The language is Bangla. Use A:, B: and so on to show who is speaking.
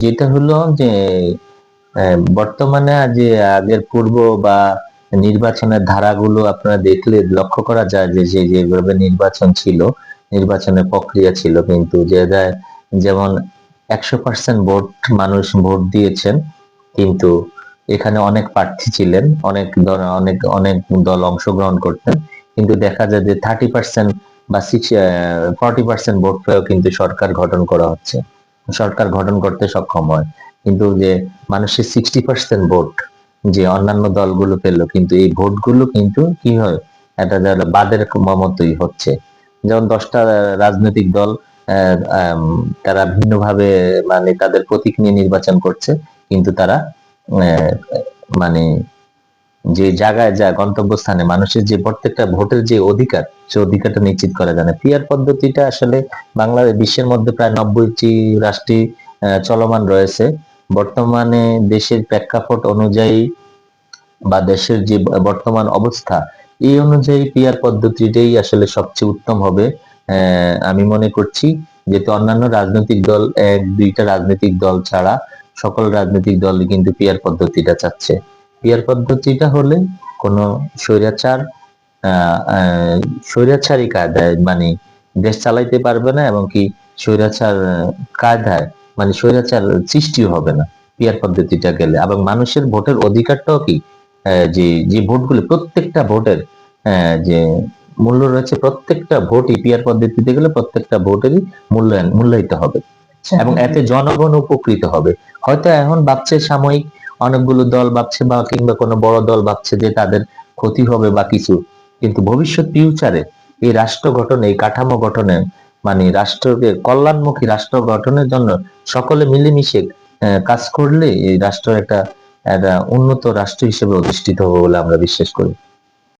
A: যেটা হলো যে বর্তমানে যে আগের পূর্ব বা নির্বাচনের ধারাগুলো আপনারা দেখলে লক্ষ্য করা যায় যে যেভাবে নির্বাচন ছিল, নির্বাচনের প্রক্রিয়া ছিল কিন্তু যে যেমন একশো পার্সেন্ট ভোট মানুষ ভোট দিয়েছেন কিন্তু এখানে অনেক প্রার্থী ছিলেন, অনেক দল, অনেক অনেক দল অংশগ্রহণ করতেন কিন্তু দেখা যায় যে থার্টি পার্সেন্ট বা সিক্স ফর্টি পার্সেন্ট ভোট পেয়েও কিন্তু সরকার গঠন করা হচ্ছে। সরকার গঠন করতে সক্ষম হয়। কিন্তু যে মানুষের সিক্সটি পার্সেন্ট ভোট যে অন্যান্য দলগুলো পেল, কিন্তু এই ভোটগুলো কিন্তু কি হয়? এটা যারা বাদের মতোই হচ্ছে। যেমন দশটা রাজনৈতিক দল তারা ভিন্নভাবে মানে তাদের প্রতীক নিয়ে নির্বাচন করছে, কিন্তু তারা মানে যে জায়গায় যায় গন্তব্যস্থানে মানুষের যে প্রত্যেকটা ভোটের যে অধিকার, সে অধিকারটা নিশ্চিত করা যায় না। পিয়ার পদ্ধতিটা আসলে বাংলাদেশ বিশ্বের মধ্যে প্রায় নব্বইটি রাষ্ট্রে চলমান রয়েছে। বর্তমানে দেশের প্রেক্ষাপট অনুযায়ী বা দেশের যে বর্তমান অবস্থা, এই অনুযায়ী পিয়ার পদ্ধতিটাই আসলে সবচেয়ে উত্তম হবে আমি মনে করছি। যেহেতু অন্যান্য রাজনৈতিক দল এক, দুইটা রাজনৈতিক দল ছাড়া সকল রাজনৈতিক দলই কিন্তু পিয়ার পদ্ধতিটা চাচ্ছে। পিয়ার পদ্ধতিটা হলে কোনো স্বৈরাচার স্বৈরাচারী কায়দায় মানে দেশ চালাইতে পারবে না এবং কি স্বৈরাচার কায়দায় মানে স্বৈরাচার সৃষ্টিও হবে না পিয়ার পদ্ধতিটা গেলে। এবং মানুষের ভোটের অধিকারটাও কি যে যে ভোটগুলো প্রত্যেকটা ভোটের যে মূল্য রয়েছে প্রত্যেকটা ভোটই পিয়ার পদ্ধতিতে গেলে প্রত্যেকটা ভোটেরই মূল্যায়ন মূল্যায়িত হবে। এবং এতে জনগণ উপকৃত হবে। হয়তো এখন ভাবছে সাময়িক অনেকগুলো দল ভাবছে বা কিংবা কোনো বড় দল ভাবছে যে তাদের ক্ষতি হবে বা কিছু। কিন্তু ভবিষ্যৎ ফিউচারে এই রাষ্ট্র গঠনে, এই কাঠামো গঠনে মানে রাষ্ট্রকে কল্যাণমুখী রাষ্ট্র গঠনের জন্য সকলে মিলেমিশে কাজ করলে এই রাষ্ট্র একটা একটা উন্নত রাষ্ট্র হিসেবে অধিষ্ঠিত হবে বলে আমরা বিশ্বাস করি।